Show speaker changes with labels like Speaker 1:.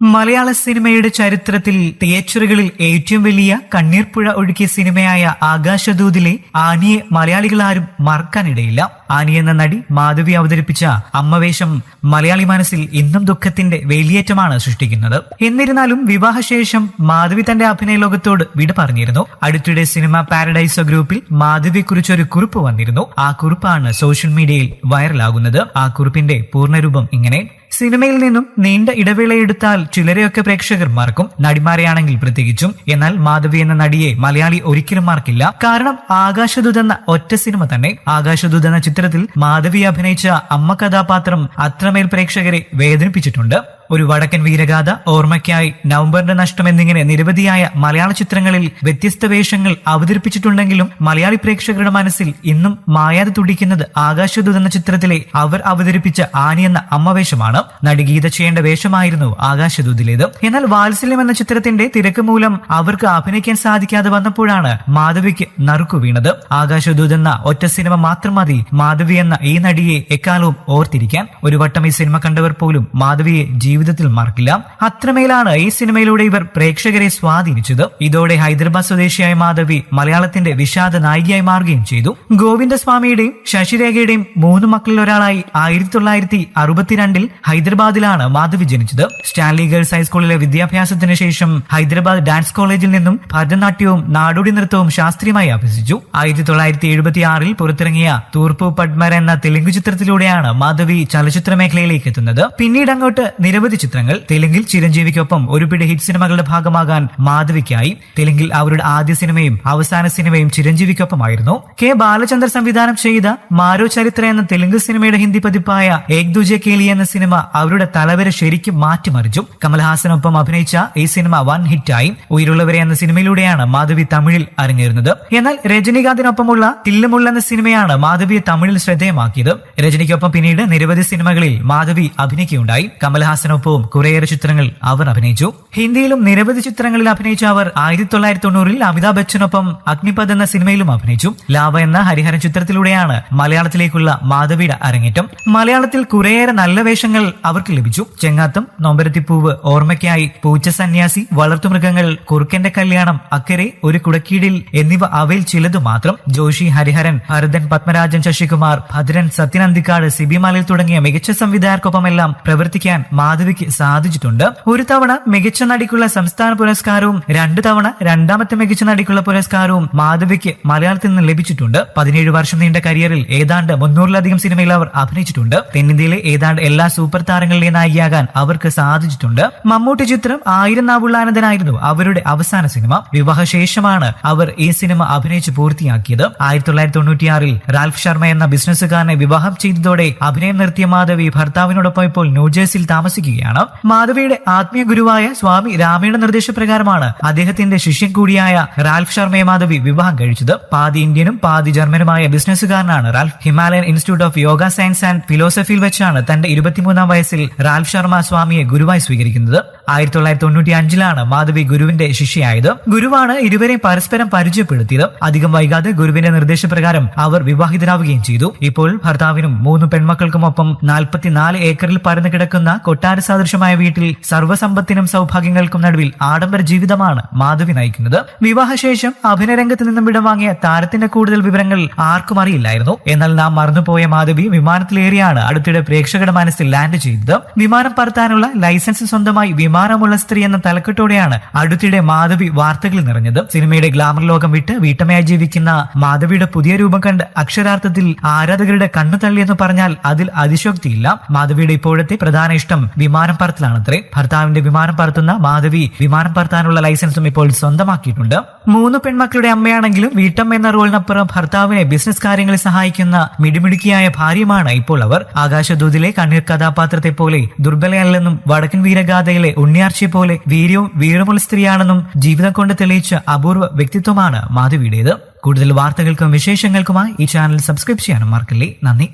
Speaker 1: മലയാള സിനിമയുടെ ചരിത്രത്തിൽ തിയേറ്ററുകളിൽ ഏറ്റവും വലിയ കണ്ണീർപ്പുഴ ഒഴുക്കിയ സിനിമയായ ആകാശദൂതിലെ ആനിയെ മലയാളികളാരും മറക്കാനിടയില്ല. ആനി എന്ന നടി മാധവി അവതരിപ്പിച്ച അമ്മവേഷം മലയാളി മനസ്സിൽ ഇന്നും ദുഃഖത്തിന്റെ വേലിയേറ്റമാണ് സൃഷ്ടിക്കുന്നത്. എന്നിരുന്നാലും വിവാഹശേഷം മാധവി തന്റെ അഭിനയ ലോകത്തോട് വിട പറഞ്ഞിരുന്നു. അടുത്തിടെ സിനിമ പാരഡൈസോ ഗ്രൂപ്പിൽ മാധവിയെക്കുറിച്ചൊരു കുറിപ്പ് വന്നിരുന്നു. ആ കുറിപ്പാണ് സോഷ്യൽ മീഡിയയിൽ വൈറലാകുന്നത്. ആ കുറിപ്പിന്റെ പൂർണരൂപം ഇങ്ങനെ. സിനിമയിൽ നിന്നും നീണ്ട ഇടവേളയെടുത്താൽ ചിലരെയൊക്കെ പ്രേക്ഷകർ മറക്കും. നടിമാരെയാണെങ്കിൽ പ്രത്യേകിച്ചും. എന്നാൽ മാധവി എന്ന നടിയെ മലയാളി ഒരിക്കലും മറക്കില്ല. കാരണം ആകാശദൂത് എന്ന ഒറ്റ സിനിമ തന്നെ. ആകാശദൂത് എന്ന ചിത്രത്തിൽ മാധവി അഭിനയിച്ച അമ്മ കഥാപാത്രം അത്രമേൽ പ്രേക്ഷകരെ വേദനിപ്പിച്ചിട്ടുണ്ട്. ഒരു വടക്കൻ വീരഗാഥ ഓർമ്മയ്ക്കായി നവംബറിന്റെ നഷ്ടം എന്നിങ്ങനെ നിരവധിയായ മലയാള ചിത്രങ്ങളിൽ വ്യത്യസ്ത വേഷങ്ങൾ അവതരിപ്പിച്ചിട്ടുണ്ടെങ്കിലും മലയാളി പ്രേക്ഷകരുടെ മനസ്സിൽ ഇന്നും മായാതെ തുടിക്കുന്നത് ആകാശദൂത് എന്ന ചിത്രത്തിലെ അവർ അവതരിപ്പിച്ച ആനി എന്ന അമ്മവേഷമാണ് നടി ഗീത ചെയ്യേണ്ട വേഷമായിരുന്നു ആകാശദൂതിലേത്. എന്നാൽ വാത്സല്യം എന്ന ചിത്രത്തിന്റെ തിരക്ക് മൂലം അവർക്ക് അഭിനയിക്കാൻ സാധിക്കാതെ വന്നപ്പോഴാണ് മാധവിക്ക് നറുക്കു വീണത്. ആകാശദൂത് എന്ന ഒറ്റ സിനിമ മാത്രം മതി. മാധവി എന്ന ഈ നടിയെ എക്കാലവും ഓർത്തിരിക്കാൻ. ഒരു വട്ടം ഈ സിനിമ കണ്ടവർ പോലും മാധവിയെ ജീവിതത്തിൽ മറക്കില്ല അത്രമേലാണ് ഈ സിനിമയിലൂടെ ഇവർ പ്രേക്ഷകരെ സ്വാധീനിച്ചത്. ഇതോടെ ഹൈദരാബാദ് സ്വദേശിയായ മാധവി മലയാളത്തിന്റെ വിഷാദ നായികയായി മാറുകയും ചെയ്തു. ഗോവിന്ദസ്വാമിയുടെയും ശശിരേഖയുടെയും മൂന്ന് മക്കളിൽ ഒരാളായി ആയിരത്തി തൊള്ളായിരത്തി അറുപത്തിരണ്ടിൽ ഹൈദരാബാദിലാണ് മാധവി ജനിച്ചത്. സ്റ്റാൻലി ഗേൾസ് ഹൈസ്കൂളിലെ വിദ്യാഭ്യാസത്തിന് ശേഷം ഹൈദരാബാദ് ഡാൻസ് കോളേജിൽ നിന്നും ഭരതനാട്യവും നാടോടി നൃത്തവും ശാസ്ത്രീയമായി അഭ്യസിച്ചു. ആയിരത്തി തൊള്ളായിരത്തി എഴുപത്തി ആറിൽ പുറത്തിറങ്ങിയ തൂർപ്പു പഡ്മർ എന്ന തെലുങ്ക് ചിത്രത്തിലൂടെയാണ് മാധവി ചലച്ചിത്ര മേഖലയിലേക്ക് എത്തുന്നത്. പിന്നീട് അങ്ങോട്ട് നിരവധി ചിത്രങ്ങൾ തെലുങ്കിൽ ചിരഞ്ജീവിക്കൊപ്പം ഒരുപിടി ഹിറ്റ് സിനിമകളുടെ ഭാഗമാകാൻ മാധവിക്കായി. തെലുങ്കിൽ അവരുടെ ആദ്യ സിനിമയും അവസാന സിനിമയും ചിരഞ്ജീവിക്കൊപ്പമായിരുന്നു. കെ ബാലചന്ദ്രൻ സംവിധാനം ചെയ്ത മാരോ ചരിത്ര എന്ന തെലുങ്ക് സിനിമയുടെ ഹിന്ദി പതിപ്പായ ഏക് ദുജെ കേലി എന്ന സിനിമ അവരുടെ തലവര ശരിക്കും മാറ്റിമറിച്ചു. കമൽഹാസനൊപ്പം അഭിനയിച്ച ഈ സിനിമ വൻ ഹിറ്റായി. ഉയരുള്ളവരെ എന്ന സിനിമയിലൂടെയാണ് മാധവി തമിഴിൽ അരങ്ങേറുന്നത്. എന്നാൽ രജനീകാന്തിനൊപ്പമുള്ള തില്ലുമുള്ള എന്ന സിനിമയാണ് മാധവിയെ തമിഴിൽ ശ്രദ്ധേയമാക്കിയത്. രജനിക്കൊപ്പം പിന്നീട് നിരവധി സിനിമകളിൽ മാധവി അഭിനയിക്കുകയുണ്ടായി. കമൽഹാസനൊപ്പവും കുറേയേറെ ചിത്രങ്ങൾ അവർ അഭിനയിച്ചു. ഹിന്ദിയിലും നിരവധി ചിത്രങ്ങളിൽ അഭിനയിച്ച അവർ ആയിരത്തി തൊള്ളായിരത്തി തൊണ്ണൂറിൽ അമിതാഭ് ബച്ചനൊപ്പം അഗ്നിപഥ് എന്ന സിനിമയിലും അഭിനയിച്ചു. ലാവ എന്ന ഹരിഹരൻ ചിത്രത്തിലൂടെയാണ് മലയാളത്തിലേക്കുള്ള മാധവിയുടെ അരങ്ങേറ്റം. മലയാളത്തിൽ കുറേയേറെ നല്ല വേഷങ്ങൾ അവർക്ക് ലഭിച്ചു. ചെങ്ങാത്തം നൊമ്പരത്തിപ്പൂവ് ഓർമ്മയ്ക്കായി പൂച്ച സന്യാസി വളർത്തുമൃഗങ്ങൾ കുറുക്കന്റെ കല്യാണം അക്കരെ ഒരു കുടക്കീടിൽ എന്നിവ അവയിൽ ചിലത് മാത്രം. ജോഷി ഹരിഹരൻ ഭരതൻ പത്മരാജൻ ശശികുമാർ ഭദ്രൻ സത്യനന്ദിക്കാട് സിബി മലയിൽ തുടങ്ങിയ മികച്ച സംവിധായകർക്കൊപ്പമെല്ലാം പ്രവർത്തിക്കാൻ മാധവിക്ക് സാധിച്ചിട്ടുണ്ട്. ഒരു തവണ മികച്ച നടിക്കുള്ള സംസ്ഥാന പുരസ്കാരവും രണ്ടു തവണ രണ്ടാമത്തെ മികച്ച നടിക്കുള്ള പുരസ്കാരവും മാധവിക്ക് മലയാളത്തിൽ നിന്ന് ലഭിച്ചിട്ടുണ്ട്. പതിനേഴ് വർഷം നീണ്ട കരിയറിൽ ഏതാണ്ട് മുന്നൂറിലധികം സിനിമയിൽ അവർ അഭിനയിച്ചിട്ടുണ്ട്. തെന്നിന്ത്യയിലെ ഏതാണ്ട് എല്ലാ സൂപ്പർ താരങ്ങളിലെ നായികയാകാൻ അവർക്ക് സാധിച്ചിട്ടുണ്ട്. മമ്മൂട്ടി ചിത്രം ആയിരം നാവുള്ളാനന്ദനായിരുന്നു അവരുടെ അവസാന സിനിമ. വിവാഹശേഷമാണ് അവർ ഈ സിനിമ അഭിനയിച്ച് പൂർത്തിയാക്കിയത്. ആയിരത്തി തൊള്ളായിരത്തി തൊണ്ണൂറ്റിയാറിൽ റാൽഫ് ശർമ്മ എന്ന ബിസിനസ്സുകാരനെ വിവാഹം ചെയ്തതോടെ അഭിനയം നിർത്തിയ മാധവി ഭർത്താവിനോടൊപ്പം ഇപ്പോൾ ന്യൂജേഴ്സിയിൽ താമസിക്കുകയാണ് മാധവിയുടെ ആത്മീയ ഗുരുവായ സ്വാമി രാമയുടെ നിർദ്ദേശപ്രകാരമാണ് അദ്ദേഹത്തിന്റെ ശിഷ്യൻ കൂടിയായ റാൽഫ് ശർമ്മയെ മാധവി വിവാഹം കഴിച്ചത്. പാതി ഇന്ത്യനും പാതി ജർമ്മനുമായ ബിസിനസ്സുകാരനാണ് Ralph. Himalayan Institute of Yoga Science and ഫിലോസഫിയിൽ വെച്ചാണ് തന്റെ ഇരുപത്തിമൂന്നാം വയസ്സിൽ റാൽഫ് ശർമ്മ സ്വാമിയെ ഗുരുവായി സ്വീകരിക്കുന്നത്. ആയിരത്തി തൊള്ളായിരത്തി തൊണ്ണൂറ്റി അഞ്ചിലാണ് മാധവി ഗുരുവിന്റെ ശിഷ്യയായത്. ഗുരുവാണ് ഇരുവരെയും പരസ്പരം പരിചയപ്പെടുത്തിയത്. അധികം വൈകാതെ ഗുരുവിന്റെ നിർദ്ദേശപ്രകാരം അവർ വിവാഹിതരാവുകയും ചെയ്തു. ഇപ്പോൾ ഭർത്താവിനും മൂന്ന് പെൺമക്കൾക്കുമൊപ്പം നാൽപ്പത്തിനാല് ഏക്കറിൽ പരന്നു കിടക്കുന്ന കൊട്ടാര സദൃശമായ വീട്ടിൽ സർവസമ്പത്തിനും സൗഭാഗ്യങ്ങൾക്കും നടുവിൽ ആഡംബര ജീവിതമാണ് മാധവി നയിക്കുന്നത്. വിവാഹശേഷം അഭിനയരംഗത്ത് നിന്നും വിടവാങ്ങിയ താരത്തിന്റെ കൂടുതൽ വിവരങ്ങൾ ആർക്കും അറിയില്ലായിരുന്നു. എന്നാൽ നാം മറന്നുപോയ മാധവി വിമാനത്തിലേറിയാണ് അടുത്തിടെ പ്രേക്ഷകരുടെ മനസ്സിൽ ലാൻഡ് ചെയ്തത്. വിമാനം പറത്താനുള്ള ലൈസൻസ് സ്വന്തമായി വിമാനമുള്ള സ്ത്രീ എന്ന തലക്കെട്ടോടെയാണ് അടുത്തിടെ മാധവി വാർത്തകളിൽ നിറഞ്ഞത്. സിനിമയുടെ ഗ്ലാമർ ലോകം വിട്ട് വീട്ടമ്മയായി ജീവിക്കുന്ന മാധവിയുടെ പുതിയ രൂപം കണ്ട് അക്ഷരാർത്ഥത്തിൽ ആരാധകരുടെ കണ്ണു തള്ളിയെന്ന് പറഞ്ഞാൽ അതിൽ അതിശോക്തിയില്ല. മാധവിയുടെ ഇപ്പോഴത്തെ പ്രധാന ഇഷ്ടം വിമാനം പറത്തലാണത്രേ. ഭർത്താവിന്റെ വിമാനം പറത്തുന്ന മാധവി വിമാനം പറത്താനുള്ള ലൈസൻസും ഇപ്പോൾ സ്വന്തമാക്കിയിട്ടുണ്ട്. മൂന്ന് പെൺമക്കളുടെ അമ്മയാണെങ്കിലും വീട്ടമ്മ എന്ന റോളിനപ്പുറം ഭർത്താവിനെ ബിസിനസ് കാര്യങ്ങളിൽ സഹായിക്കുന്ന മിടിമിടുക്കിയായ ഭാര്യമാണ് ഇപ്പോൾ അവർ. ആകാശദൂതിലെ കണ്ണീർ കഥാപാത്രത്തെ പോലെ ദുർബലയല്ലെന്നും വടക്കൻ വീരഗാഥയിലെ ഉണ്ണിയാർച്ചയെ പോലെ വീര്യവും വീരമുള്ള സ്ത്രീയാണെന്നും ജീവിതം കൊണ്ട് തെളിയിച്ച അപൂർവ വ്യക്തിത്വമാണ് മാധവിയുടേത്. കൂടുതൽ വാർത്തകൾക്കും വിശേഷങ്ങൾക്കുമായി ഈ ചാനൽ സബ്സ്ക്രൈബ് ചെയ്യാനും മറക്കല്ലേ. നന്ദി.